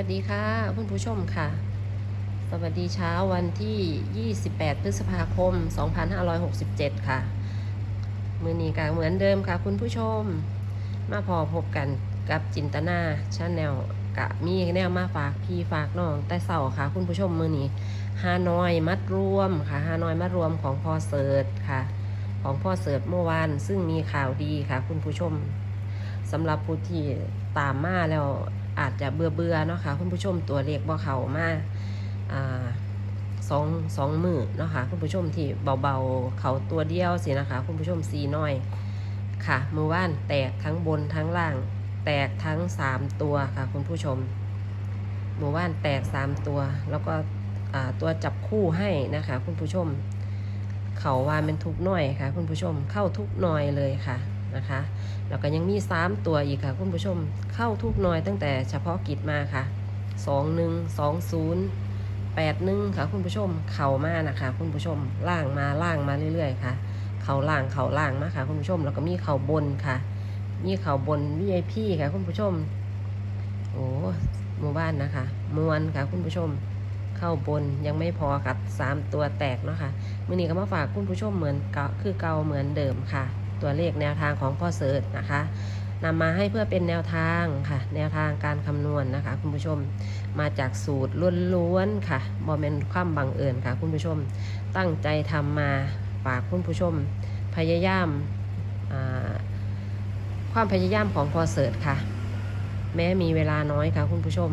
วัสดีค่ะคุณผู้ชมค่ะ สวัสดีเช้าวันที่ 28 พฤษภาคม 2567 ค่ะมือนี้ก็เหมือนเดิมค่ะ คุณผู้ชม มาพอพบกันกับจินตนาชาแนลกะมีแนวมาฝากพี่ฝากน้องแต่เสาค่ะ คุณผู้ชมมือนี้ฮานอยมัดรวมค่ะฮานอยมัดรวมของพ่อเสิร์ตค่ะ ของพ่อเสิร์ตเมื่อวานซึ่งมีข่าวดีค่ะ คุณผู้ชมสำหรับผู้ที่ตามมาแล้ว อาจจะเบื่อเบื่อๆเนาะค่ะคุณผู้ชมตัวเลขบ่เขามาอ่าสองสองมือเนาะค่ะคุณผู้ชมที่เบาๆเขาตัวเดียวสินะคะ คุณผู้ชมสีน้อยค่ะมือว่านแตกทั้งบนทั้งล่าง แตกทั้งสามตัวค่ะ คุณผู้ชมมือว่านแตกสามตัว แล้วก็ตัวจับคู่ให้นะคะ คุณผู้ชม เขาว่าเป็นทุกหน่อยค่ะ คุณผู้ชมเข้าทุกหน่อยเลยค่ะ นะคะ แล้วก็ยังมีสามตัวอีกค่ะคุณผู้ชมเข้าทุกหน่อยตั้งแต่เฉพาะกิจมาค่ะสองหนึ่งสองศูนย์แปดหนึ่งค่ะคุณผู้ชมเข่ามานะคะ คุณผู้ชมล่างมาล่างมาเรื่อยๆค่ะ เข่าล่างเข่าล่างมาค่ะ คุณผู้ชมแล้วก็มีเข่าบนค่ะ มีเข่าบน VIP ค่ะ คุณผู้ชมโอ้หมู่บ้านนะคะมวนค่ะ คุณผู้ชมเข้าบนยังไม่พอค่ะสามตัวแตกเนาะค่ะมื่อนี้ก็มาฝากคุณผู้ชมเหมือนเก่าคือเก่าเหมือนเดิมค่ะ ตัวเลขแนวทางของพ่อเสิร์ชนะคะนำมาให้เพื่อเป็นแนวทางค่ะ แนวทางการคำนวณนะคะคุณผู้ชมมาจากสูตรล้วนๆค่ะบอมเมนความบังเอิญค่ะ คุณผู้ชมตั้งใจทำมาฝากคุณผู้ชม พยายามความพยายามของพอเสิร์ชค่ะ แม้มีเวลาน้อยค่ะ คุณผู้ชม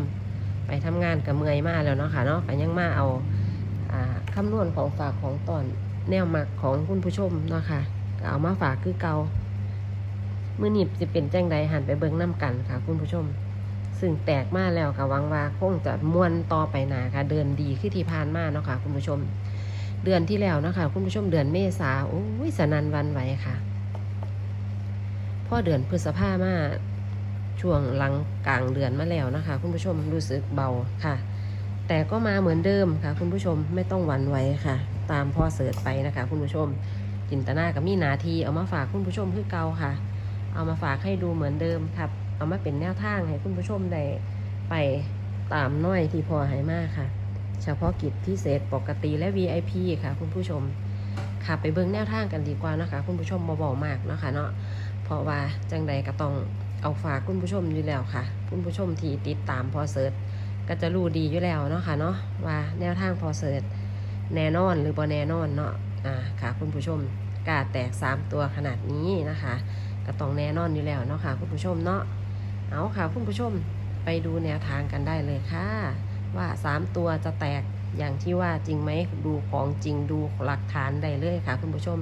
ไปทำงานกับเมื่อยมากแล้วเนาะค่ะเนาะก็ยังมาเอาอคำนวณของฝากของตอนแนวมักของคุณผู้ชมเนาะค่ะ ก็เอามาฝากคือเกามื่อนีบจะเป็นแจ้งใดหันไปเบิ้งน้ำกันค่ะ คุณผู้ชม ซึ่งแตกมาแล้วค่ะวังว่าคงจะม้วนต่อไปหนาค่ะ เดินดีขึ้นที่ผ่านมาเนาะค่ะ คุณผู้ชม เดือนที่แล้วนะคะคุณผู้ชมเดือนเมษาโอ้ยสนันวันไหวค่ะพ่อเดือนพฤษภามาช่วงหลังกลางเดือนมาแล้วนะคะ คุณผู้ชมรู้สึกเบาค่ะ แต่ก็มาเหมือนเดิมค่ะ คุณผู้ชมไม่ต้องหวั่นไหวค่ะ ตามพ่อเสิร์ชไปนะคะ คุณผู้ชม จินตนากับมีนาทีเอามาฝากคุณผู้ชมคือเก่าค่ะ เอามาฝากให้ดูเหมือนเดิมครับ เอามาเป็นแนวทางให้คุณผู้ชมได้ไปตามน้อยที่พอให้มากค่ะ เฉพาะกิจพิเศษปกติและ VIP ค่ะ คุณผู้ชม ค่ะไปเบิ่งแนวทางกันดีกว่านะคะ คุณผู้ชมเบาๆมากนะคะเนาะเพราะว่าจังใดก็ต้องเอาฝากคุณผู้ชมอยู่แล้วค่ะ คุณผู้ชมที่ติดตามพอเสิร์ชก็จะรู้ดีอยู่แล้วเนาะค่ะเนาะว่าแนวทางพอเสิร์ชแน่นอนหรือบ่แน่นอนเนาะ อ่าค่ะคุณผู้ชมกาแตก 3 ตัวขนาดนี้นะคะก็ต้องแน่นอนอยู่แล้วเนาะค่ะคุณผู้ชมเนาะเอาค่ะคุณผู้ชมไปดูแนวทางกันได้เลยค่ะ ว่าสามตัวจะแตกอย่างที่ว่าจริงไหมดูของจริงดูหลักฐานได้เลยค่ะ คุณผู้ชม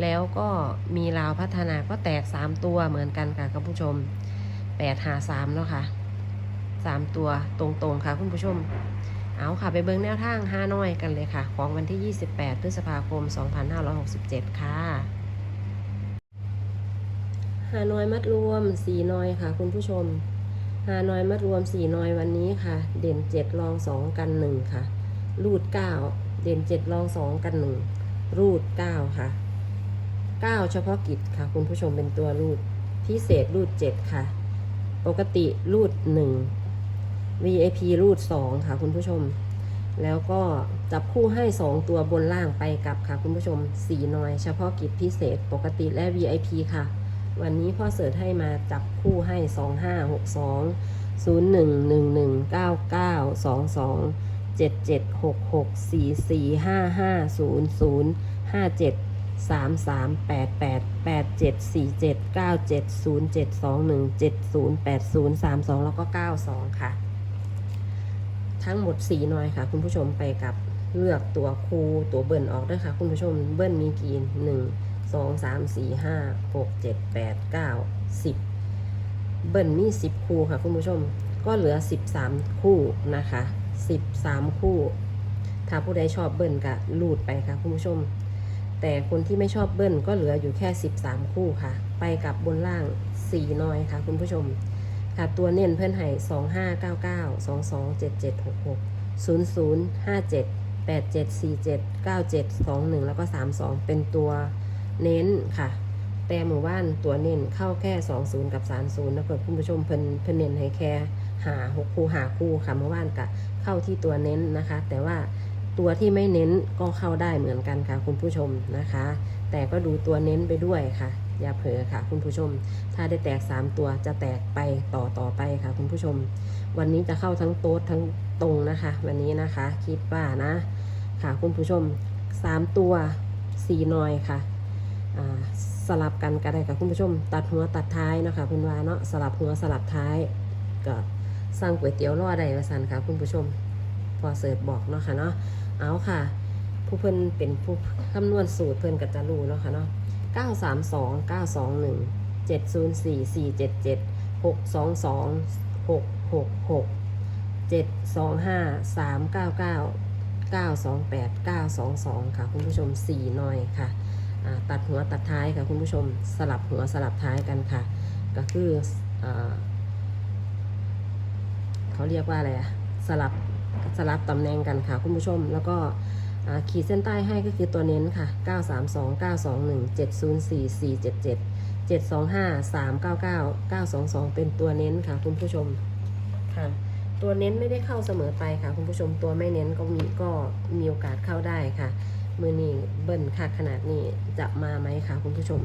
แล้วก็มีลาวพัฒนาก็แตกสามตัวเหมือนกันค่ะคุณผู้ชมแปดหาสามแล้วค่ะสามตัวตรงๆค่ะคุณผู้ชม เอาค่ะไปเบิ้งแนวทางห้าน้อยกันเลยค่ะ ของวันที่ 28 พฤษภาคม 2567 ค่ะฮานอยมัดรวมสีน้อยค่ะ คุณผู้ชมฮานอยมัดรวมสี่น้อยวันนี้ค่ะ เด่นเจ็ดรองสองกันหนึ่งค่ะ รูดเก้าเด่นเจ็ดรองสองกันหนึ่งรูดเก้าค่ะเก้าเฉพาะกิจค่ะ คุณผู้ชมเป็นตัวรูดพิเศษรูดเจ็ดค่ะ ปกติรูดหนึ่ง VIP รูดสองค่ะคุณผู้ชม แล้วก็จับคู่ให้สองตัวบนล่างไปกับค่ะคุณผู้ชมสี่น้อย เฉพาะกิจพิเศษปกติและ VIP ค่ะ วันนี้พ่อเสิร์ชให้มาจับคู่ให้สองห้าหกสองศูนย์หนึ่งหนึ่งหนึ่งเก้าเก้าสองสองเจ็ดเจ็ดหกหกสี่สี่ห้าห้าศูนย์ศูนย์ห้าเจ็ดสามสามแปดแปดแปดเจ็ดสี่เจ็ดเก้าเจ็ดศูนย์เจ็ดสองหนึ่งเจ็ดศูนย์แปดศูนย์สามสองแล้วก็เก้าสองค่ะ ทั้งหมดสี่หน่อยค่ะ คุณผู้ชมไปกับเลือกตัวคูตัวเบิ้ลออกด้วยค่ะ คุณผู้ชมเบิ้ลมีกี่หนึ่งสองสามสี่ห้าหกเจ็ดแปดเก้าสิบเบิ้ลมีสิบคู่ค่ะ คุณผู้ชมก็เหลือสิบสามคู่นะคะสิบสามคู่ ถ้าผู้ใดชอบเบิ้ลก็ลูดไปค่ะ คุณผู้ชม แต่คนที่ไม่ชอบเบิ้ลก็เหลืออยู่แค่สิบสามคู่ค่ะ ไปกับบนล่างสี่น้อยค่ะ คุณผู้ชม ค่ะตัวเน้นเพื่อนไห้สองห้าเก้าเก้าสองสองเจ็ดเจ็ดหกหกศูนย์ศูนย์ห้าเจ็ดแปดเจ็ดสี่เจ็ดเก้าเจ็ดสองหนึ่งแล้วก็สามสองเป็นตัวเน้นค่ะ แต่หมู่บ้านตัวเน้นเข้าแค่20กับ30นะเพื่อนคุณผู้ชมเพิ่นเพิ่นเน้นให้แค่หาหกคู่หาคู่ค่ะหมู่บ้านกะเข้าที่ตัวเน้นนะคะ แต่ว่าตัวที่ไม่เน้นก็เข้าได้เหมือนกันค่ะคุณผู้ชมนะคะ แต่ก็ดูตัวเน้นไปด้วยค่ะ อย่าเผลอค่ะ คุณผู้ชม ถ้าได้แตก 3 ตัวจะแตกไปต่อต่อไปค่ะ คุณผู้ชม วันนี้จะเข้าทั้งโต๊ดทั้งตรงนะคะ วันนี้นะคะ คิดว่านะ ค่ะคุณผู้ชม 3 ตัว4หน่อยค่ะสลับกันก็ได้ค่ะคุณผู้ชม ตัดหัวตัดท้ายนะคะคุณวาเนาะสลับหัวสลับท้ายก็สั่งก๋วยเตี๋ยวรอได้ว่าสันค่ะคุณผู้ชม พอเสิร์ฟบอกเนาะค่ะเนาะเอาค่ะ ผู้เพิ่นเป็นผู้คำนวณสูตรเพิ่นก็จะรู้เนาะค่ะเนาะ 932 921 704 477 622 666 725 399 928 922 ค่ะ คุณผู้ชม 4 หน่อยค่ะ ตัดหัวตัดท้ายค่ะ คุณผู้ชมสลับหัวสลับท้ายกันค่ะ ก็คืออเขาเรียกว่าอะไรอะสลับสลับตำแหน่งกันค่ะ คุณผู้ชมแล้วก็ ขีดเส้นใต้ให้ก็คือตัวเน้นค่ะ 932 921 704 477 725 399 922 เป็นตัวเน้นค่ะคุณผู้ชมค่ะ ตัวเน้นไม่ได้เข้าเสมอไปค่ะ คุณผู้ชมตัวไม่เน้นก็มีก็มีโอกาสเข้าได้ค่ะ มือนี้เบิ้ลค่ะขนาดนี้จะมาไหมคะคุณผู้ชม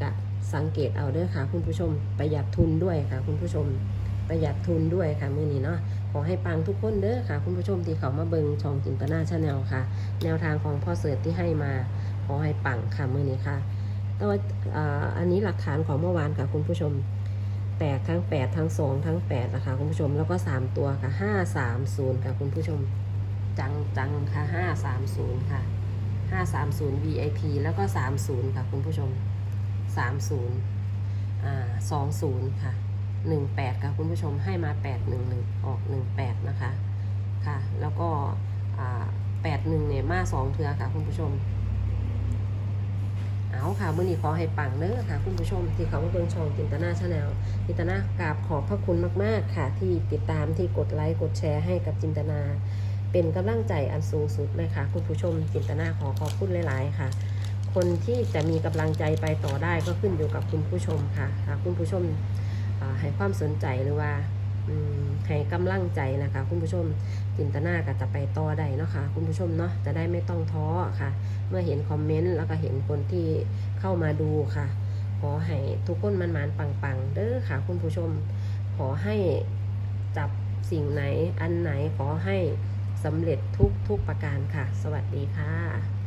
กะสังเกตเอาเด้อค่ะ คุณผู้ชมประหยัดทุนด้วยค่ะ คุณผู้ชมประหยัดทุนด้วยค่ะมือนี้เนาะ ขอให้ปังทุกคนเด้อค่ะ คุณผู้ชมที่เขามาเบิงช่องจินตนาชาแนลค่ะ แนวทางของพ่อเสิร์ตที่ให้มา ขอให้ปังค่ะมือนี้ค่ะ แต่ว่าอันนี้หลักฐานของเมื่อวานค่ะคุณผู้ชมแตกทั้ง8ทั้ง2ทั้ง8นะคะคุณผู้ชมแล้วก็3ตัวค่ะ5 3 0ค่ะคุณผู้ชมจังจังค่ะ5 3 0ค่ะ5 3 0 VIP แล้วก็30ค่ะคุณผู้ชม30อ่า20ค่ะ 18 ค่ะคุณผู้ชมให้มา 8 1 1 ออก 18 นะคะ ค่ะ แล้วก็ 81 เนี่ยมา 2 เทือค่ะคุณผู้ชม เอาค่ะมื่อนี้ขอให้ปังเด้อค่ะคุณผู้ชม ที่เขามาเบิ่งช่องจินตนาชาแนลจินตนากราบขอบพระคุณมาก ๆ ค่ะ ที่ติดตามที่กดไลค์กดแชร์ให้กับจินตนา เป็นกำลังใจอันสูงสุดเลยค่ะ คุณผู้ชม จินตนาขอขอบคุณหลาย ๆ ค่ะคนที่จะมีกำลังใจไปต่อได้ก็ขึ้นอยู่กับคุณผู้ชมค่ะค่ะคุณผู้ชม ให้ความสนใจหรือว่าให้กำลังใจนะคะ คุณผู้ชมจินตนาก็จะไปต่อได้เนาะค่ะคุณผู้ชมเนาะจะได้ไม่ต้องท้อค่ะ เมื่อเห็นคอมเมนต์แล้วก็เห็นคนที่เข้ามาดูค่ะ ขอให้ทุกคนมันมันปังๆเด้อค่ะ คุณผู้ชม ขอให้จับสิ่งไหนอันไหนขอให้สำเร็จทุกทุกประการค่ะ สวัสดีค่ะ